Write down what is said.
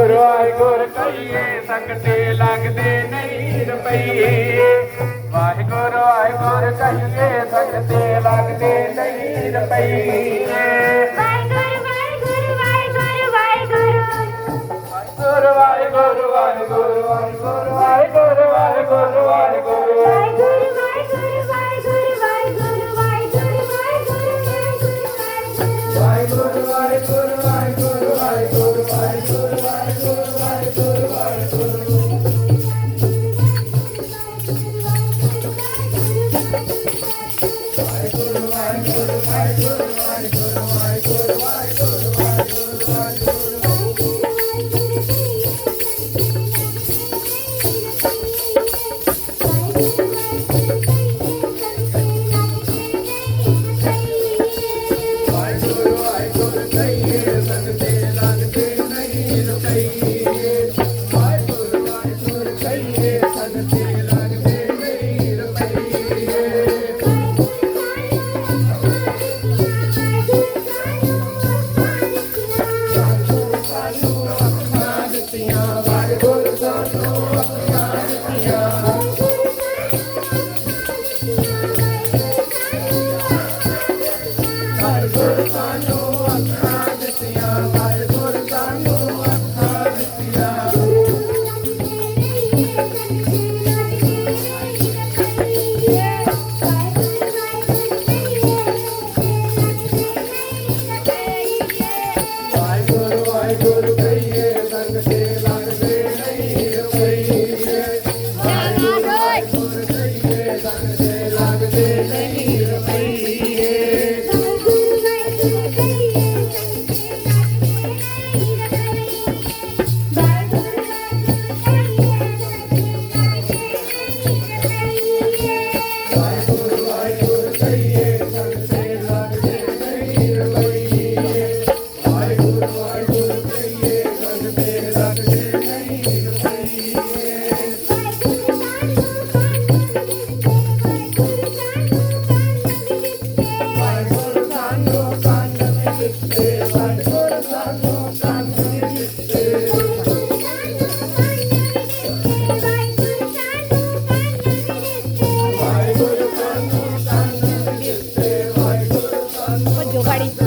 ਗੁਰ ਵਾਹਿਗੁਰ ਕਹੀਏ ਸੰਗਤੇ ਲੱਗਦੇ ਨਹੀਂ ਰੁਪਈਏ। ਵਾਹਿਗੁਰ ਵਾਹਿਗੁਰ ਕਹੀਏ ਸੰਗਤੇ ਲੱਗਦੇ ਨਹੀਂ ਰੁਪਈਏ। ਵਾਹਿਗੁਰ ਵਾਹਿਗੁਰ ਵਾਹਿਗੁਰ ਵਾਹਿਗੁਰ। ਵਾਹਿਗੁਰ ਵਾਹਿਗੁਰ ਵਾਹਿਗੁਰ ਵਾਹਿਗੁਰ ਵਾਹਿਗੁਰ ਵਾਹਿਗੁਰ। Hare París.